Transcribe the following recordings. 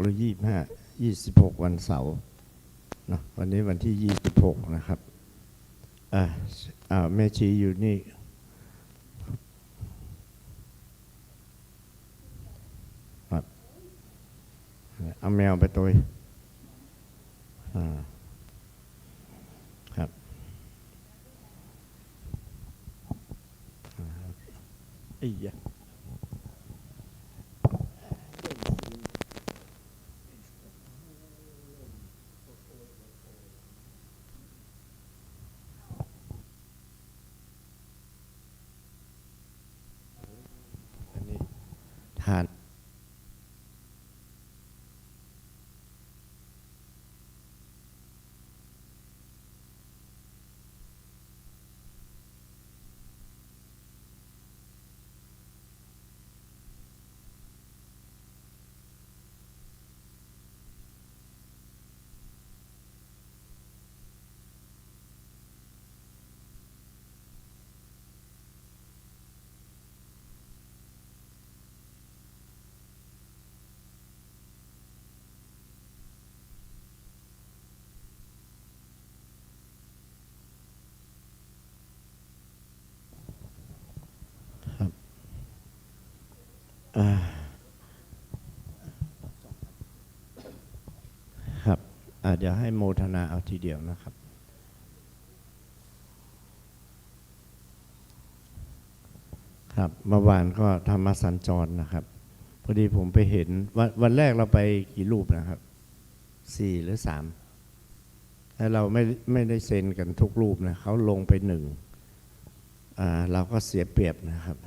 หรือยี่ห้ายี่สิบหกวันเสาร์นะวันนี้วันที่ยี่สิบหกนะครับอ่าอ่าแม่ชีอยู่นี่ครับเอาแมวไปตัวอ่าครับอ้ยะอันนี้ทาน อ่า ครับอาเดี๋ยวให้โมทนาเอาทีเดียวนะครับ ครับเมื่อวานก็ธรรมสัญจรนะครับ พอดีผมไปเห็นวันวันแรกเราไปกี่รูปนะครับสี่หรือสามแล้วเราไม่ไม่ได้เซ็นกันทุกรูปนะเขาลงไปหนึ่งอ่าเราก็เสียเปรียบนะครับ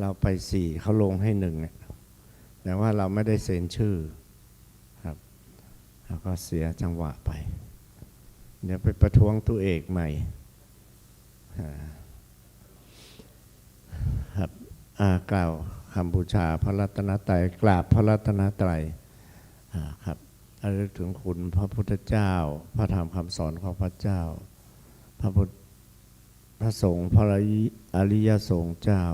เราไปสี่เขาลงให้หนึ่งเนี่ยแต่ว่าเราไม่ได้เซ็นชื่อครับเราก็เสียจังหวะไป เดี๋ยวไปประท้วงตัวเอกใหม่ครับอากล่าวคำบูชาพระรัตนตรัยกราบพระรัตนตรัยครับระลึกถึงคุณพระพุทธเจ้า พระธรรมคำสอนของพระเจ้า พระพุทธพระสงฆ์พระอริยสงฆ์เจ้า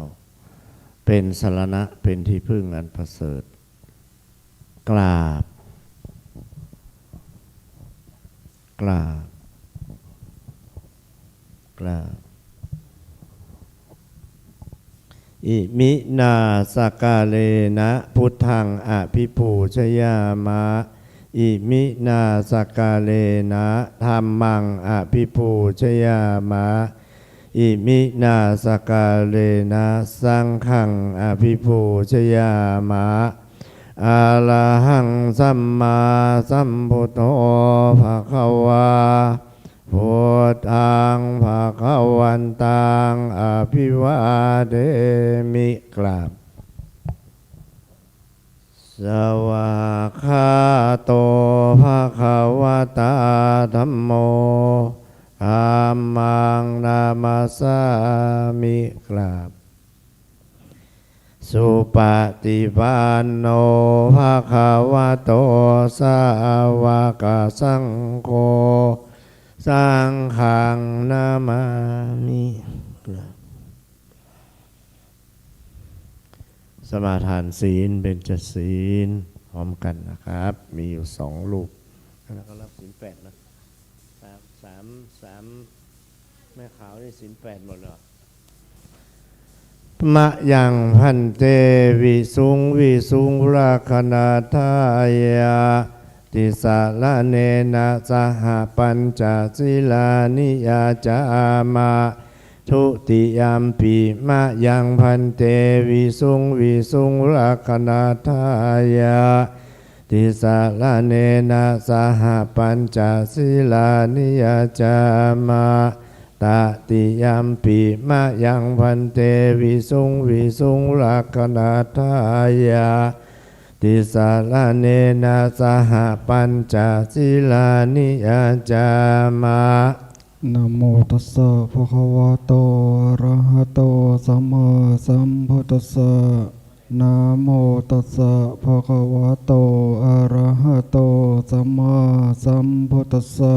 เป็นสารณะเป็นที่พึ่งอันประเสริฐ กราบ กราบ กราบ อิมินาสกาเลนะพุทธังอภิปูชยามะ อิมินาสกาเลนะธรรมังอภิปูชยามะ อิมินาสกาเลนะสังขังอภิปูชยามะอาลาหังสัมมาสัมพุทโธภะคะวาพุทธังภะคะวันตังอภิวาเดมิกราบสวากขา ปฏิปันโนภะคะวะโตสาวกสังโฆสังฆังนามามิสมาทานศีลเป็นจศีลพร้อมกันนะครับ มีอยู่สองรูปแล้วก็รับศีลแปดนะสามสามสามแม่ขาวนี่ศีลแปดหมดเลยเหรอ มะยังพันเตวิสุงวิสุงราคณาทายาติสาละเนนะสหปัญจศิลานิยาจามาทุติยามปีมะยังพันเตวิสุงวิสุงรักนาทายาติสาลเนนะสหปัญจศิลานิยจามา ตติยามปีมะยังพันเตวิสุงวิสุงรักนาทายาติสาลาเนนะสหปัญจศิลานิยจามานะโมตัสสะภะคะวะโตอะระหะโตสัมมาสัมพุทธัสสะนะโมตัสสะภะคะวะโตอะระหะโตสัมมาสัมพุทธัสสะ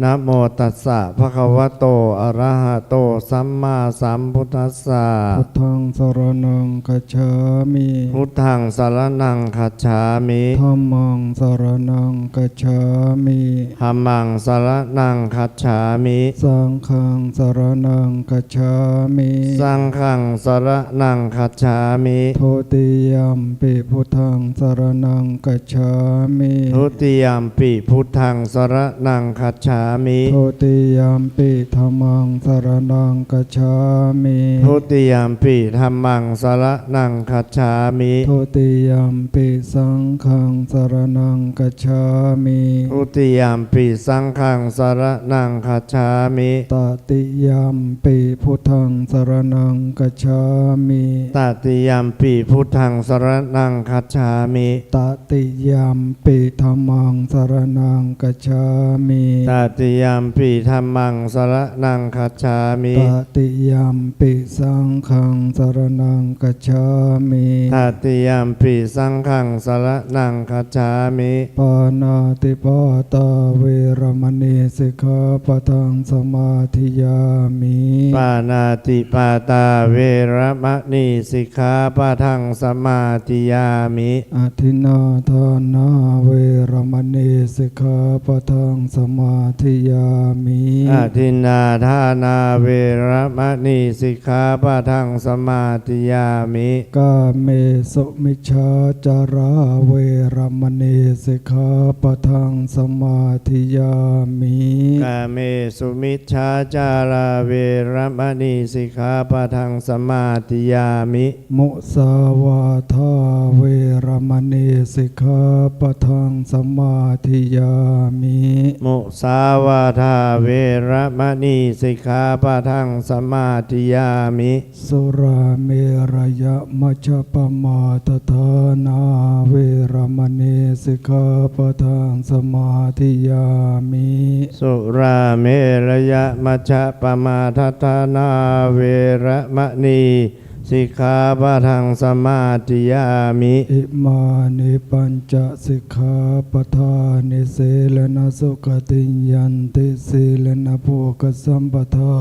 นะโมตัสสะภะคะวะโต อะระหะโต สัมมาสัมพุทธัสสะ พุทธังสรณังคัจฉามิ พุทธังสารนังคัจฉามิธัมมังสรณังคัจฉามิธัมมังสารนังคัจฉามิ สังฆังสรณังคัจฉามิ สังฆังสารนังคัจฉามิโทติยัมปิพุทธังสรณังกัจฉามิทุติยมปิพุทธังสารนังคัจฉามิโทติยัมปิธัมมังสรณังกัจฉามิทุติยมปิธรรมังสารนังคัจฉามิโทติยัมปิสังฆังสรณังกัจฉามิทุติยมปิสังฆังสารนังคัจฉามิตติยัมปิพุทธังสรณังกัจฉามิตติยมปิพุทธังสารนังคัจฉามิตติยัมปิธัมมังสรณังกัจฉามิตติยมปิธรรมังสารนังคัจฉามิตติยัมปิสังฆังสรณังกัจฉามิตติยมปิสังฆังสารนังคัจฉามิปานาติปาตาเวรมณีสิกขาปะทังสมาธิยามิปานาติปาตาเวรมณีสิกขาปะทังสมาธิยามิอธินาทานาเวรมณีสิกขาปะทังสมาธิยามิอาทินนาทานาเวรมณีสิกขาปะทังสมาธิยามิกาเมสุมิชฌาจาราเวรมณีสิกขาปะทังสมาธิยามิกาเมสุมิชฌาจาราเวรมณีสิกขาปะทังสมาธิยามิมุสาวาทาเวรมณีสิกขาปะทังสมาธิยามิมุสาวาทาเวรมณีสิกขาปะทังสมาธิยามิ สุราเมรยะมัชฌปปมาตทานาเวรมณีสิกขาปะทังสมาธิยามิ สุราเมรยะมัชฌะปมาทัฏฐานาเวรมณี สิกขาปะทังสมาธิยามิอิมานิปัญจสิกขาปทานิเสลนะสุขติยันติสีลนะโภคสัมปทา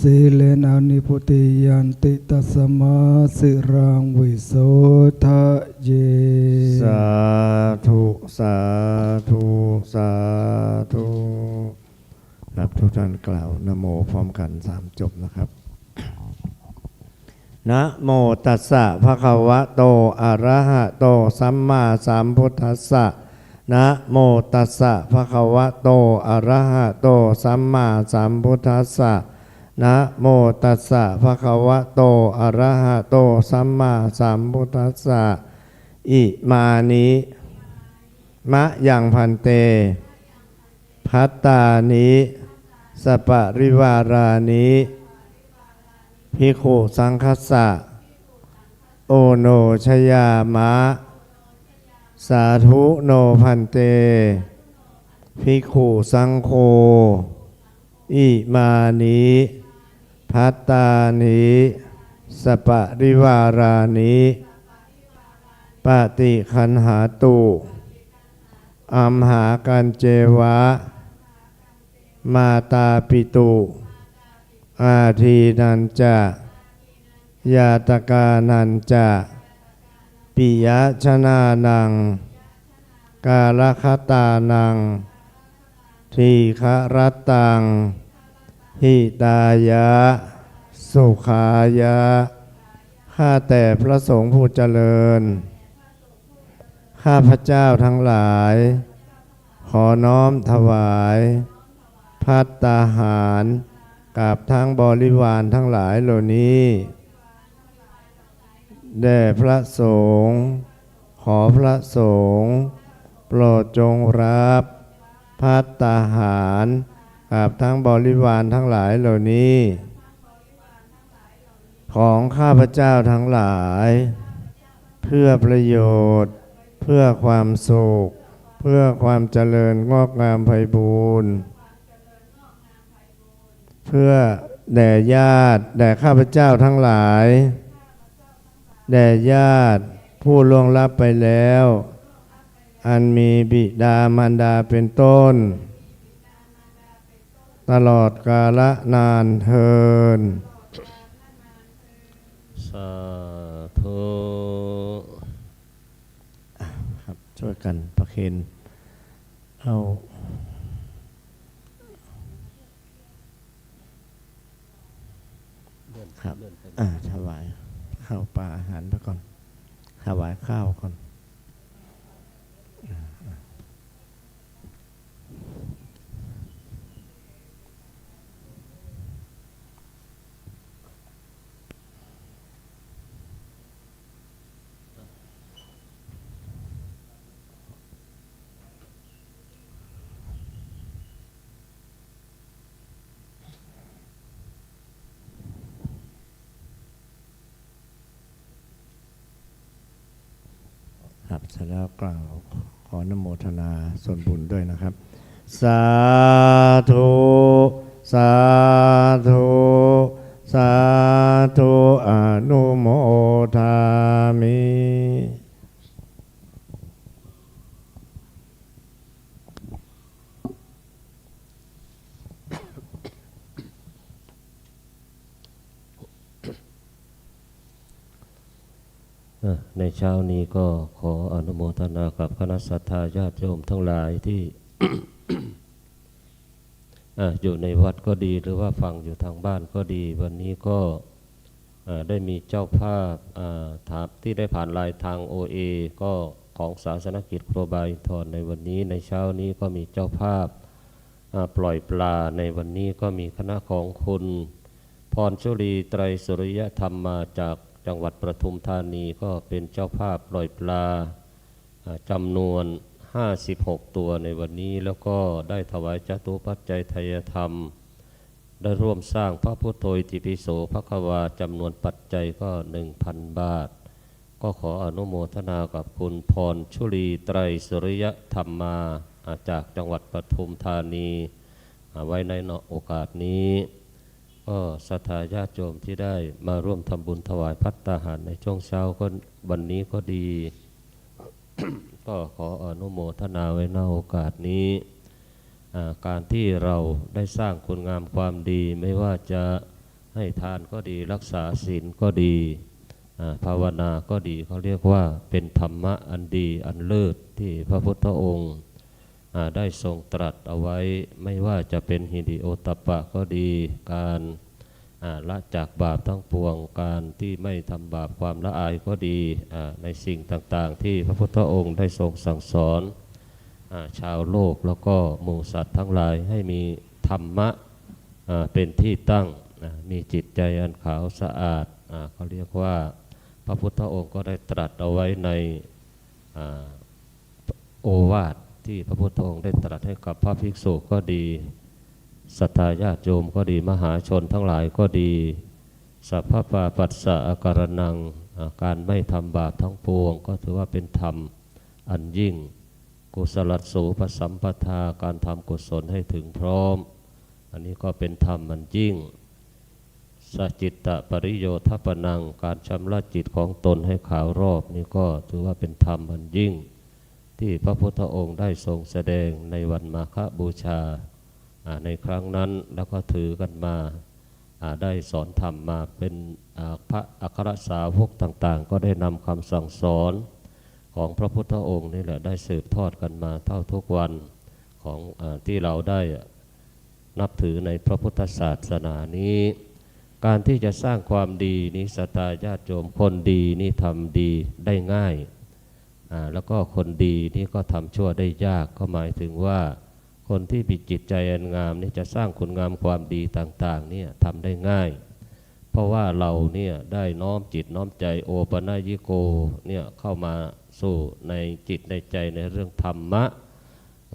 สีเลนะนิพุติยันติตัสมาสิรังวิโสทะเย สาธุ สาธุ สาธุครับทุกท่านกล่าวนโมพร้อมกันสามจบนะครับ นะโมตัสสะภะคะวะโตอะระหะโตสัมมาสัมพุทธัสสะนะโมตัสสะภะคะวะโตอะระหะโตสัมมาสัมพุทธัสสะนะโมตัสสะภะคะวะโตอะระหะโตสัมมาสัมพุทธัสสะอิมานิมะยังพันเต พัตตานิสปะริวารานิ พิกขุสังคัสสะ โอโนชยามะ สาธุโนพันเตพิกขุสังโฆ อิมานิพัตตานิสปะริวารานิปฏิคันหาตุอัมหากันเจวะ มาตาปิตุ อาทีนันจะยาตกานันจะปิยะชนานัง กาลคตานัง ทีฆรัตตัง หิตายะ สุขายะ ข้าแต่พระสงฆ์ผู้เจริญ ข้าพระเจ้าทั้งหลาย ขอน้อมถวาย พัตตาหาร กับทั้งบริวารทั้งหลายเหล่านี้แด่พระสงฆ์ขอพระสงฆ์โปรดจงรับพัตตาหารกับทั้งบริวารทั้งหลายเหล่านี้ ของข้าพเจ้าทั้งหลาย เพื่อประโยชน์ เพื่อความสุข เพื่อความเจริญงอกงามไพบูรณ์ เพื่อแด่ญาติ แด่ข้าพเจ้าทั้งหลาย แด่ญาติผู้ล่วงลับไปแล้ว อันมีบิดามารดาเป็นต้น ตลอดกาลนานเทิน สาธุครับช่วยกันประเคนเอา ครับ อ่า ถวายข้าวปลาอาหารไปก่อน ถวายข้าวก่อน ครับเสร็จแล้วกล่าวขอนโม ทนาส่วนบุญด้วยนะครับ สาธุ สาธุ สาธุอนุโมทามิ ในเช้านี้ก็ขออนุโมทนากับคณะสัตยาญาติโยมทั้งหลายที่อยู่ในวัดก็ดีหรือว่าฟังอยู่ทางบ้านก็ดี วันนี้ก็ได้มีเจ้าภาพถามที่ได้ผ่านลายทางโอเอก็ของศาสนกิจครบาอินในวันนี้ในเช้านี้ก็มีเจ้าภาพปล่อยปลาในวันนี้ก็มีคณะของคุณพรชุลีไตรสุริยธรรมมาจาก จังหวัดประทุมธานีก็เป็นเจ้าภาพปล่อยปลาจำนวน 56 ตัวในวันนี้ แล้วก็ได้ถวายจตุปัจจัยทยธรรม ได้ร่วมสร้างพระพุทโธอิติปิโสพระควาจำนวนปัจจัยก็ 1,000 บาท ก็ขออนุโมทนากับคุณพรชุลีไตรสุริยธรรมมาจากจังหวัดปทุมธานี ไว้ในโอกาสนี้ ก็ศรัทธาญาติโยมที่ได้มาร่วมทำบุญถวายพัตตาหารในช่วงเช้าก็วันนี้ก็ดี ก็ขออนุโมทนาไว้ในโอกาสนี้การที่เราได้สร้างคุณงามความดีไม่ว่าจะให้ทานก็ดีรักษาศีลก็ดีภาวนาก็ดีเขาเรียกว่าเป็นธรรมะอันดีอันเลิศที่พระพุทธองค์ ได้ทรงตรัสเอาไว้ไม่ว่าจะเป็นฮิริโอตปะก็ดีการละจากบาปทั้งปวงการที่ไม่ทำบาปความละอายก็ดีในสิ่งต่างๆ ที่พระพุทธองค์ได้ทรงสั่งสอนอชาวโลกแล้วก็หมู่สัตว์ทั้งหลายให้มีธรรมะเป็นที่ตั้งมีจิตใจอันขาวสะอาดอเขาเรียกว่าพระพุทธองค์ก็ได้ตรัสเอาไว้ในอโอวาท ที่พระพุทธองค์ได้ตรัสให้กับพระภิกษุก็ดีศรัทธาญาติโยมก็ดีมหาชนทั้งหลายก็ดีสัพพะปาปัสสะอาการนังอาการไม่ทำบาปทั้งปวง ก็ถือว่าเป็นธรรมอันยิ่ง กุศลสูปสัมปทาการทำกุศลให้ถึงพร้อม อันนี้ก็เป็นธรรมอันยิ่งสจิตตปริโยทัปนังการชำระจิตของตนให้ขาวรอบ นี่ก็ถือว่าเป็นธรรมอันยิ่ง ที่พระพุทธองค์ได้ทรงแสดงในวันมาฆบูชาในครั้งนั้นแล้วก็ถือกันมาได้สอนธรรมมาเป็นพระอัครสาวกต่างๆ ก็ได้นำคำสั่งสอนของพระพุทธองค์นี่แหละได้สืบทอดกันมาเท่าทุกวันของอที่เราได้นับถือในพระพุทธศาสนานี้ การที่จะสร้างความดีนี้สตาญาติโยมคนดีนี่ทำดีได้ง่าย แล้วก็คนดีนี่ก็ทำชั่วได้ยากก็หมายถึงว่า คนที่มีจิตใจอันงามนี่จะสร้างคุณงามความดีต่างๆเนี่ยทำได้ง่าย เพราะว่าเราเนี่ยได้น้อมจิตน้อมใจโอปะนายิโกเนี่ยเข้ามาสู่ในจิตในใจในเรื่องธรรมะ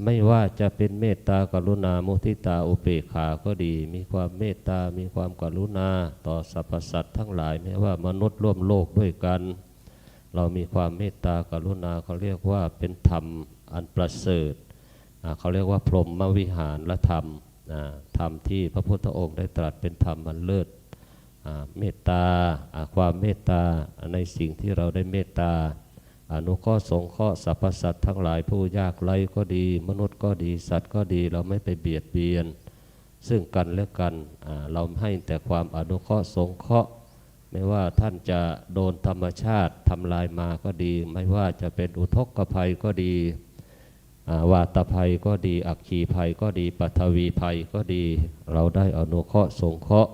ไม่ว่าจะเป็นเมตตากรุณามุทิตาอุเบกขาก็ดี มีความเมตตา มีความกรุณา ต่อสรรพสัตว์ทั้งหลายไม่ว่ามนุษย์ร่วมโลกด้วยกัน เรามีความเมตตากรุณาเขาเรียกว่าเป็นธรรมอันประเสริฐเขาเรียกว่าพรหมวิหารและธรรมธรรมที่พระพุทธองค์ได้ตรัสเป็นธรรมอันเลิศเมตตาความเมตตาในสิ่งที่เราได้เมตตา อนุเคราะห์สงเคราะห์สรรพสัตว์ทั้งหลายผู้ยากไร้ก็ดี มนุษย์ก็ดีสัตว์ก็ดีเราไม่ไปเบียดเบียน ซึ่งกันและกันเราให้แต่ความอนุเคราะห์สงเคราะห์ ไม่ว่าท่านจะโดนธรรมชาติทำลายมาก็ดี ไม่ว่าจะเป็นอุทกภัยก็ดีอ่าวาตภัยก็ดี อัคคีภัยก็ดีปัทวีภัยก็ดี เราได้อนุเคราะห์สงเคราะห์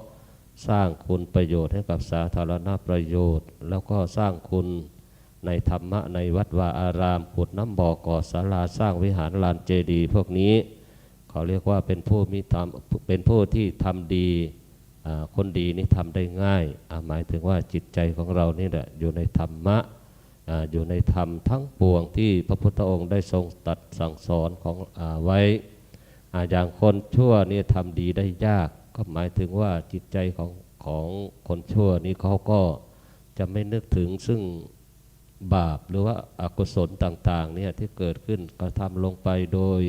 สร้างคุณประโยชน์ให้กับสาธารณประโยชน์ แล้วก็สร้างคุณในธรรมะในวัดวาอารามขุดน้ำบ่อก่อศาลาสร้างวิหารลานเจดีย์พวกนี้เขาเรียกว่าเป็นผู้มีธรรมเป็นผู้ที่ทำดี คนดีนี่ทำได้ง่ายาหมายถึงว่าจิตใจของเรานี่แหละอยู่ในธรรมะออยู่ในธรรมทั้งปวงที่พระพุทธองค์ได้ทรงตัดสั่งสอนของอไว้อ่าอย่างคนชั่วนี่ทำดีได้ยาก ก็หมายถึงว่าจิตใจของของคนชั่วนี่เขาก็จะไม่นึกถึงซึ่งบาปหรือว่าอากุศลต่างๆเนี่ยที่เกิดขึ้นกระทำลงไปโดย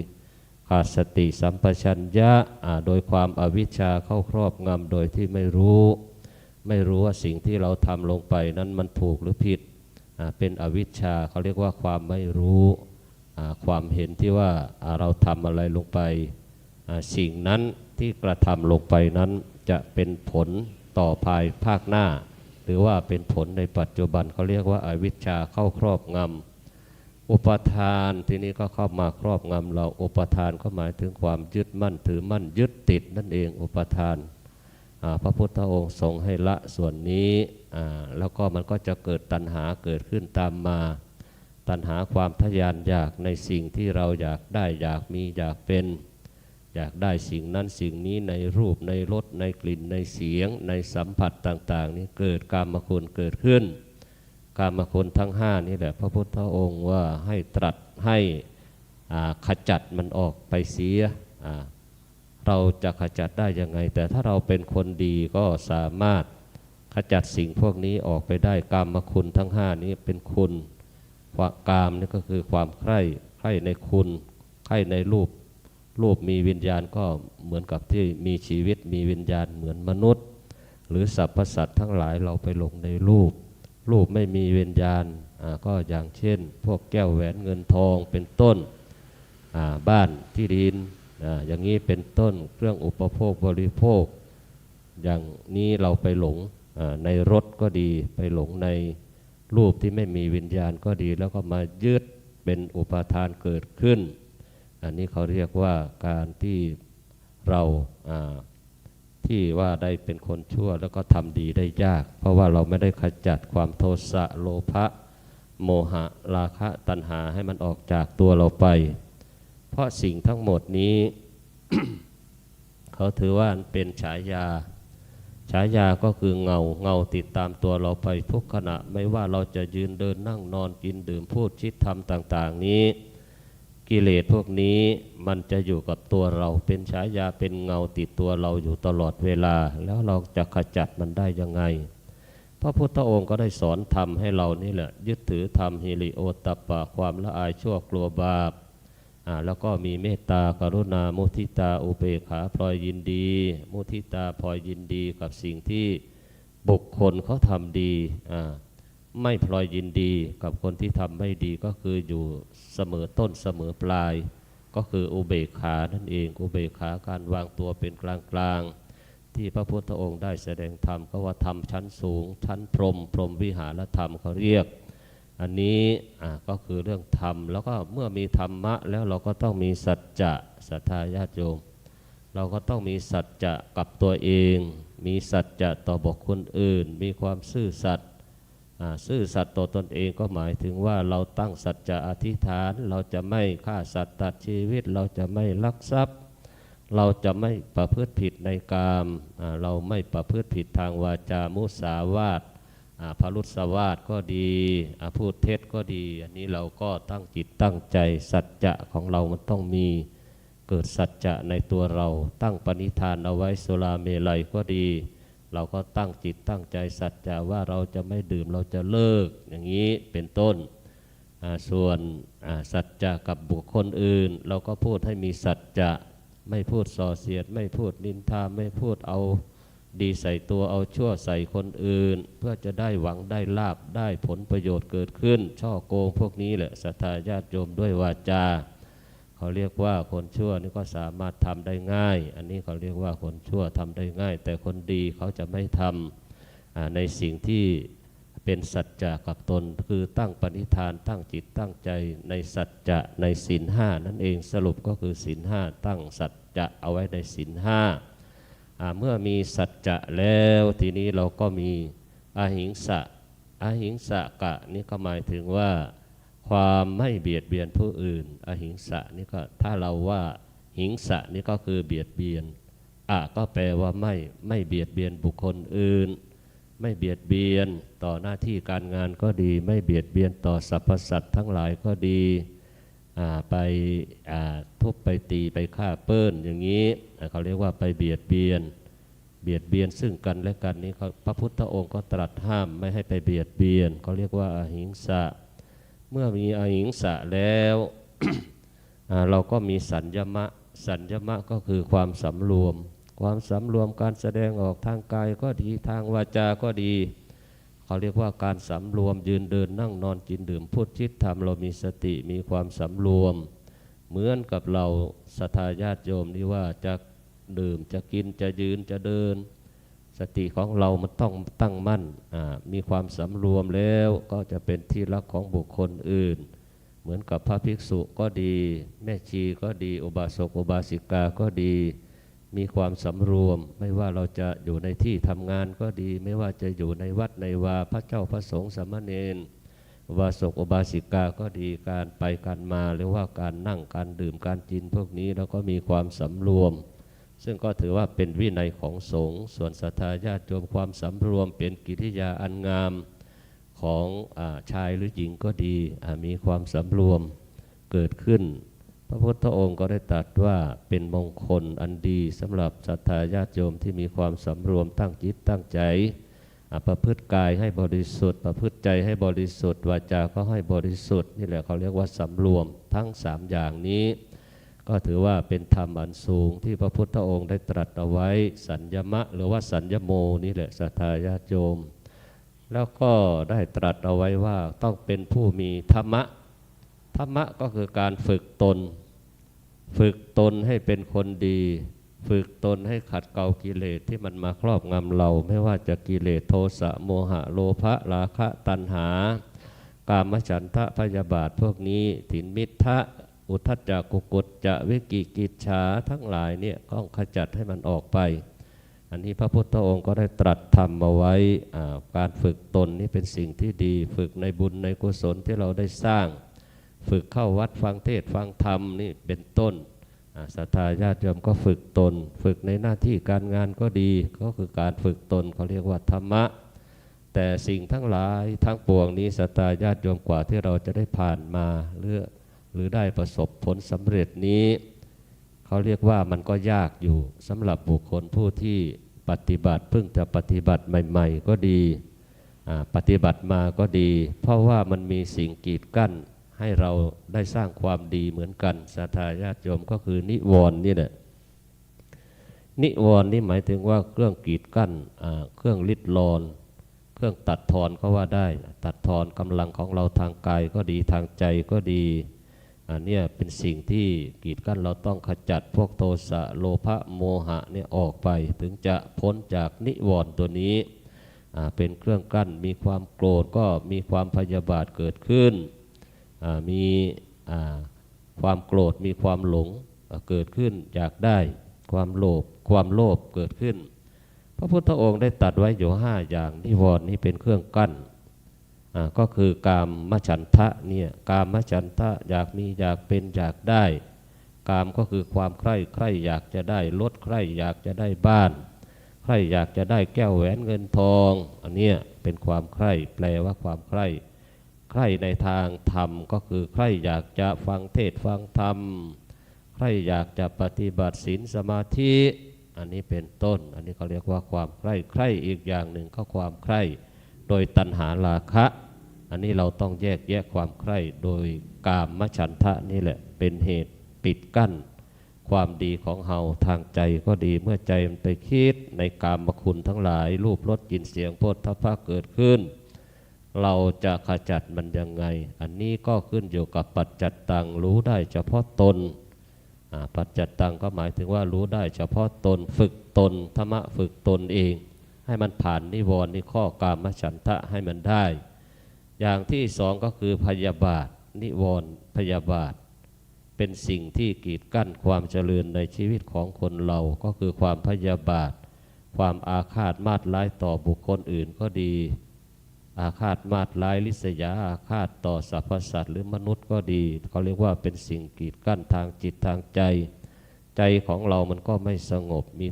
ขาดสติสัมปชัญญะโดยความอาวิชชาเข้าครอบงำโดยที่ไม่รู้ ไม่รู้ว่าสิ่งที่เราทำลงไปนั้นมันถูกหรือผิดเป็นอวิชชาเขาเรียกว่าความไม่รู้ความเห็นที่ว่าเราทำอะไรลงไปสิ่งนั้นที่กระทำลงไปนั้นจะเป็นผลต่อภายภาคหน้า หรือว่าเป็นผลในปัจจุบันเขาเรียกว่าอาวิชชาเข้าครอบงำ อุปทานทีนี้ก็เข้ามาครอบงำเราอุปทานก็หมายถึงความยึดมั่นถือมั่นยึดติดนั่นเองอุปทานพระพุทธองค์ทรงให้ละส่วนนี้แล้วก็มันก็จะเกิดตัณหาเกิดขึ้นตามมา ตัณหาความทะยานอยากในสิ่งที่เราอยากได้อยากมีอยากเป็น อยากได้สิ่งนั้นสิ่งนี้ในรูปในรสในกลิ่นในเสียง ในสัมผัสต่าง ๆ นี้เกิดกามคุณเกิดขึ้น กามคุณทั้งห้านี่แหละพระพุทธองค์ว่าให้ตรัสให้ขจัดมันออกไปเสีย เราจะขจัดได้ยังไง แต่ถ้าเราเป็นคนดีก็สามารถขจัดสิ่งพวกนี้ออกไปได้กามคุณทั้งห้านี้เป็นคุณความกามนี่ก็คือความใคร่ใคร่ในคุณใคร่ในรูป รูปมีวิญญาณก็เหมือนกับที่มีชีวิตมีวิญญาณเหมือนมนุษย์ หรือสรรพสัตว์ทั้งหลายเราไปหลงในรูป รูปไม่มีวิญญาณก็อย่างเช่น พวกแก้วแหวนเงินทองเป็นต้นบ้านที่ดินออย่างนี้เป็นต้นเครื่องอุปโภคบริโภค อย่างนี้เราไปหลงในรถก็ดีไปหลงในรูปที่ไม่มีวิญญาณก็ดี แล้วก็มายึดเป็นอุปทานเกิดขึ้น อันนี้เขาเรียกว่าการที่เรา ที่ว่าได้เป็นคนชั่วแล้วก็ทำดีได้ยาก เพราะว่าเราไม่ได้ขจัดความโทสะโลภะโมหะราคะตัณหาให้มันออกจากตัวเราไป เพราะสิ่งทั้งหมดนี้ เขาถือว่าเป็นฉายา ฉายาก็คือเงาเงาติดตามตัวเราไปทุกขณะ ไม่ว่าเราจะยืนเดินนั่งนอนกินดื่มพูดคิดทำต่าง ๆ นี้ กิเลสพวกนี้มันจะอยู่กับตัวเราเป็นฉายาเป็นเงาติดตัวเราอยู่ตลอดเวลา แล้วเราจะขจัดมันได้ยังไง พระพุทธองค์ก็ได้สอนธรรมให้เรานี่แหละ ยึดถือธรรมฮิริโอตัปปะความละอายชั่วกลัวบาปอ่าแล้วก็มีเมตตากรุณามุทิตาอุเบกขาพลอยยินดี มุทิตาพลอยยินดีกับสิ่งที่บุคคลเขาทำดีอ่า ไม่พลอยยินดีกับคนที่ทำไม่ดีก็คืออยู่เสมอต้นเสมอปลาย ก็คืออุเบกขานั่นเองอุเบกขาการวางตัวเป็นกลางกลางที่พระพุทธองค์ได้แสดงธรรมก็ว่าธรรมชั้นสูง ชั้นพรมพรมวิหารธรรมเขาเรียก อันนี้ก็คือเรื่องธรรม แล้วก็เมื่อมีธรรมะแล้วเราก็ต้องมีสัจจะศรัทธาญาติโยม เราก็ต้องมีสัจจะกับตัวเอง มีสัจจะต่อบุคคลอื่น มีความซื่อสัตย์ ซื่อสัตย์ต่อตนเองก็หมายถึงว่าเราตั้งสัจจะอธิษฐาน เราจะไม่ฆ่าสัตว์ตัดชีวิต เราจะไม่ลักทรัพย์ เราจะไม่ประพฤติผิดในกามเราไม่ประพฤติผิดทางวาจามุสาวาทอ่าพรุษวาทก็ดีพูดเท็จก็ดี อันนี้เราก็ตั้งจิตตั้งใจสัจจะของเรามันต้องมีเกิดสัจจะในตัวเรา ตั้งปณิธานเอาไว้สุราเมลัยก็ดี เราก็ตั้งจิตตั้งใจสัจจะว่าเราจะไม่ดื่มเราจะเลิกอย่างนี้เป็นต้น ส่วนสัจจะกับบุคคลอื่น เราก็พูดให้มีสัจจะไม่พูดส่อเสียด ไม่พูดนินทาไม่พูดเอาดีใส่ตัวเอาชั่วใส่คนอื่น เพื่อจะได้หวังได้ลาบได้ผลประโยชน์เกิดขึ้น ช่อโกงพวกนี้แหละศรัทธาญาติโยมด้วยวาจา เขาเรียกว่าคนชั่วนี่ก็สามารถทำได้ง่าย อันนี้เขาเรียกว่าคนชั่วทำได้ง่าย แต่คนดีเขาจะไม่ทำอ่าในสิ่งที่เป็นสัจจะกับตนคือตั้งปณิธานตั้งจิตตั้งใจในสัจจะในศีลห้านั่นเองสรุปก็คือศีลห้าตั้งสัจจะเอาไว้ในศีลห้าเมื่อมีสัจจะแล้วทีนี้เราก็มีอหิงสะอหิงสะกะนี่ก็หมายถึงว่า ความไม่เบียดเบียนผู้อื่น อหิงสะนี่ก็ถ้าเราว่าหิงสะนี่ก็คือเบียดเบียนอะก็แปลว่าไม่ไม่เบียดเบียนบุคคลอื่น ไม่เบียดเบียนต่อหน้าที่การงานก็ดี ไม่เบียดเบียนต่อสรรพสัตว์ทั้งหลายก็ดีอ่าไปอ่าทุบไปตีไปฆ่าเปิ้นอย่างนี้เขาเรียกว่าไปเบียดเบียน เบียดเบียนซึ่งกันและกันนี้พระพุทธองค์ก็ตรัสห้ามไม่ให้ไปเบียดเบียนเขาเรียกว่าอหิงสะ เมื่อมีอหิงสะแล้วเราก็มีสัญญมะ สัญญมะก็คือความสำรวม ความสำรวมการแสดงออกทางกายก็ดีทางวาจาก็ดีเขาเรียกว่าการสำรวมยืนเดินนั่งนอนกินดื่มพูดคิดทำเรามีสติมีความสำรวม เหมือนกับเราศรัทธาญาติโยมที่ว่าจะดื่มจะกินจะยืนจะเดิน สติของเรามันต้องตั้งมั่นมีความสำรวมแล้วก็จะเป็นที่รักของบุคคลอื่น เหมือนกับพระภิกษุก็ดี แม่ชีก็ดีอุบาสกอุบาสิกาก็ดี มีความสำรวม ไม่ว่าเราจะอยู่ในที่ทำงานก็ดี ไม่ว่าจะอยู่ในวัดในวาพระเจ้าพระสงฆ์สามเณรอุบาสกอุบาสิกาก็ดีการไปการมาหรือว่าการนั่งการดื่มการกินพวกนี้แล้วก็มีความสำรวม ซึ่งก็ถือว่าเป็นวินัยของสงฆ์ส่วนศรัทธาญาติโยมความสำรวมเป็นกิริยาอันงามของอชายหรือหญิงก็ดีมีความสำรวมเกิดขึ้น พระพุทธองค์ก็ได้ตรัสว่าเป็นมงคลอันดีสำหรับศรัทธาญาติโยมที่มีความสำรวมตั้งจิตตั้งใจประพฤติกายให้บริสุทธิ์ประพฤติใจให้บริสุทธิ์วาจาก็ให้บริสุทธิ์นี่แหละเขาเรียกว่าสำรวมทั้งสามอย่างนี้ ก็ถือว่าเป็นธรรมอันสูง ที่พระพุทธองค์ได้ตรัสเอาไว้สัญญมะ หรือว่าสัญญโมนี่แหละสัทธาญาโยม แล้วก็ได้ตรัสเอาไว้ว่าต้องเป็นผู้มีธรรมะ ธรรมะก็คือการฝึกตน ฝึกตนให้เป็นคนดี ฝึกตนให้ขัดเกลากิเลสที่มันมาครอบงำเรา ไม่ว่าจะกิเลสโทสะโมหะโลภะราคะตัณหากามฉันทะพยาบาทพวกนี้ถินมิทะ อุทัจจะกุกุจจะวิกิกิจฉาทั้งหลายเนี่ยก็ขจัดให้มันออกไป อันนี้พระพุทธองค์ก็ได้ตรัสทำมาไว้การฝึกตนนี่เป็นสิ่งที่ดี ฝึกในบุญในกุศลที่เราได้สร้าง ฝึกเข้าวัดฟังเทศฟังธรรมนี่เป็นต้นศรัทธาญาติโยมก็ฝึกตน ฝึกในหน้าที่การงานก็ดีก็คือการฝึกตนเขาเรียกว่าธรรมะ แต่สิ่งทั้งหลายทั้งปวงนี้ศรัทธาญาติโยมกว่าที่เราจะได้ผ่านมาหรือ หรือได้ประสบผลสำเร็จนี้ เขาเรียกว่ามันก็ยากอยู่สำหรับบุคคลผู้ที่ปฏิบัติเพิ่งจะปฏิบัติใหม่ ๆ ก็ดีปฏิบัติมาก็ดี เพราะว่ามันมีสิ่งกีดกั้นให้เราได้สร้างความดีเหมือนกันศรัทธาญาติโยมก็คือนิวรณ์นี่แหละนิวรณ์นี่หมายถึงว่าเครื่องกีดกั้นเครื่องลิดรอน เครื่องตัดทอนก็ว่าได้ ตัดทอนกำลังของเราทางกายก็ดีทางใจก็ดี อันนี้เป็นสิ่งที่กีดกั้นเราต้องขจัดพวกโทสะโลภะโมหะเนี่ยออกไป ถึงจะพ้นจากนิวรณ์ตัวนี้เป็นเครื่องกั้นมีความโกรธก็มีความพยาบาทเกิดขึ้น มีความโกรธมีความหลงเกิดขึ้นอยากได้ความโลภความโลภเกิดขึ้น พระพุทธองค์ได้ตัดไว้อยู่ห้าอย่างนิวรณ์นี้เป็นเครื่องกั้น ก็คือกามมฉันทะเนี่ยกามมฉันทะอยากมีอยากเป็นอยากได้ กามก็คือความใคร่ใคร่อยากจะได้รถใคร่อยากจะได้บ้าน ใคร่อยากจะได้แก้วแหวนเงินทอง อันเนี้ยเป็นความใคร่แปลว่าความใคร่ ใคร่ในทางธรรมก็คือใคร่อยากจะฟังเทศฟังธรรม ใคร่อยากจะปฏิบัติศีลสมาธิ อันนี้เป็นต้น อันนี้เขาเรียกว่าความใคร่ใคร่อีกอย่างหนึ่งก็ความใคร่ โดยตัณหาราคะ อันนี้เราต้องแยกแยะความใคร่โดยกามมฉันทะนี่แหละเป็นเหตุปิดกั้น ความดีของเฮาทางใจก็ดีเมื่อใจมันไปคิดในกามคุณทั้งหลาย รูปรสกลิ่นเสียงโพธพะเกิดขึ้น เราจะขจัดมันยังไง อันนี้ก็ขึ้นอยู่กับปัจจัตตังรู้ได้เฉพาะตนปัจจัตตังก็หมายถึงว่ารู้ได้เฉพาะตนฝึกตนธรรมะฝึกตนเอง ให้มันผ่านนิวรณ์นิข้อกามฉันทะให้มันได้ อย่างที่สองก็คือพยาบาท นิวรณ์พยาบาท เป็นสิ่งที่กีดกั้นความเจริญในชีวิตของคนเราก็คือความพยาบาท ความอาฆาตมาดร้ายต่อบุคคลอื่นก็ดี อาฆาตมาดร้ายลิษยาอาฆาตต่อสรรพสัตว์หรือมนุษย์ก็ดีเขาเรียกว่าเป็นสิ่งกีดกั้นทางจิตทางใจ ใจของเรามันก็ไม่สงบมี